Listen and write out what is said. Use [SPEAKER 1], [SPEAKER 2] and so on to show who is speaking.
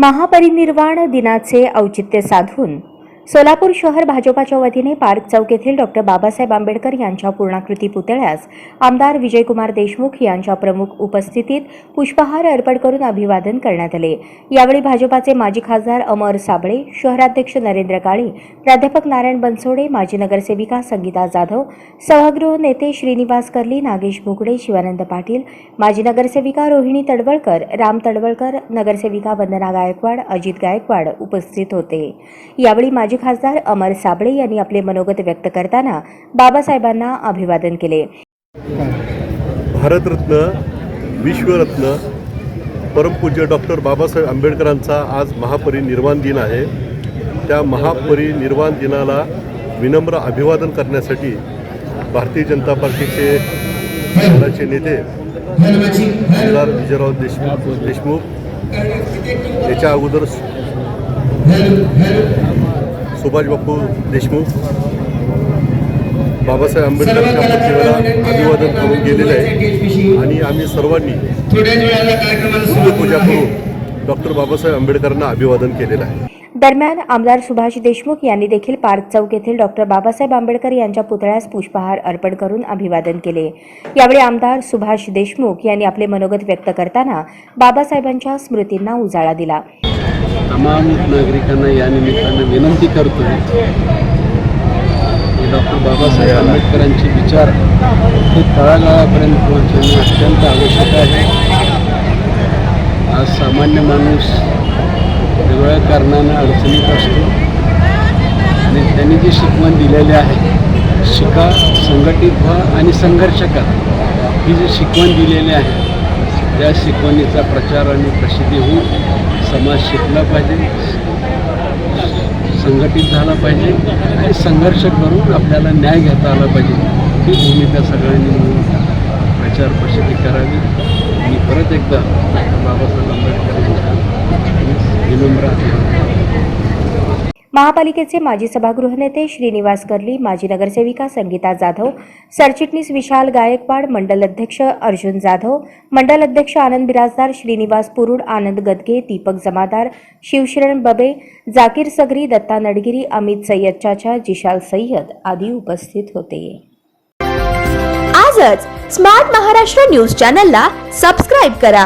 [SPEAKER 1] महापरिनिर्वाण दिनाचे औचित्य साधून सोलापूर शहर भाजपाच्या वतीने पार्क चौक येथील डॉक्टर बाबासाहेब आंबेडकर यांच्या पूर्णाकृती पुतळ्यास आमदार विजयकुमार देशमुख यांच्या प्रमुख उपस्थितीत पुष्पहार अर्पण करून अभिवादन करण्यात आले. यावेळी भाजपाचे माजी खासदार अमर साबळे शहराध्यक्ष नरेंद्र काळे प्राध्यापक नारायण बनसोडे माजी नगरसेविका संगीता जाधव सभागृह नेते श्रीनिवास कर्ली नागेश भोगडे शिवानंद पाटील माजी नगरसेविका रोहिणी तडवळकर राम तडवळकर नगरसेविका वंदना गायकवाड अजित गायकवाड उपस्थित होते. यावेळी माजी खासदार अमर साबळे यांनी आपले मनोगत व्यक्त करताना बाबासाहेबांना अभिवादन केले.
[SPEAKER 2] भारतरत्न विश्वरत्न परमपूज्य डॉक्टर बाबासाहेब आंबेडकरांचा आज महापरिनिर्वाण दिन आहे. त्या महापरिनिर्वाण दिनाला विनम्र अभिवादन करण्यासाठी भारतीय जनता पार्टीचे शहराचे नेते आमदार विजयराव देशमुख देशमुख याच्या अगोदर सुभाष बापू देशमुख बाबासाहेब आंबेडकरांच्या प्रतिमेला अभिवादन करून गेलेलं आहे. आणि आम्ही सर्वांनी पूजा करून डॉक्टर बाबासाहेब आंबेडकरांना अभिवादन केलेलं आहे.
[SPEAKER 1] दरम्यान आमदार सुभाष देशमुख यांनी देखील पार्क चौक येथील डॉक्टर बाबासाहेब आंबेडकर यांच्या पुतळ्यास पुष्पहार अर्पण करून अभिवादन केले. यावेळी आमदार सुभाष देशमुख यांनी आपले मनोगत व्यक्त करताना बाबासाहेबांच्या स्मृतींना उजाळा दिला.
[SPEAKER 3] तमाम नागरिकांना या निमित्तानं विनंती करतो की डॉक्टर बाबासाहेब आंबेडकरांचे विचार हे तळागाळापर्यंत पोहोचवणे अत्यंत आवश्यक आहे. आज सामान्य माणूस वेगवेगळ्या कारणानं अडचणीत असतो. आणि त्यांनी जी शिकवण दिलेली आहे शिका संघटित व्हा आणि संघर्ष करा. ही जी शिकवण दिलेली आहे त्या शिकवणीचा प्रचार आणि प्रसिद्धी होऊन समाज शिकला पाहिजे संघटित झाला पाहिजे आणि संघर्ष करून आपल्याला न्याय घेता आला पाहिजे. ही भूमिका सगळ्यांनी मिळून प्रचार प्रसिद्धी करावी. मी परत एकदा बाबासाहेब आंबेडकर यांच्या विनम्र
[SPEAKER 1] महापालिकेचे माजी सभागृह नेते श्रीनिवास कर्ली माजी नगरसेविका संगीता जाधव सरचिटणीस विशाल गायकवाड मंडल अध्यक्ष अर्जुन जाधव मंडल अध्यक्ष आनंद बिराजदार श्रीनिवास पुरुड आनंद गदगे दीपक जमादार शिवशरण बबे जाकीर सगरी दत्ता नडगिरी अमित सय्यद चाचा जिशाल सय्यद आदी उपस्थित होते.
[SPEAKER 4] आजच स्मार्ट महाराष्ट्र न्यूज चॅनलला सबस्क्राईब करा.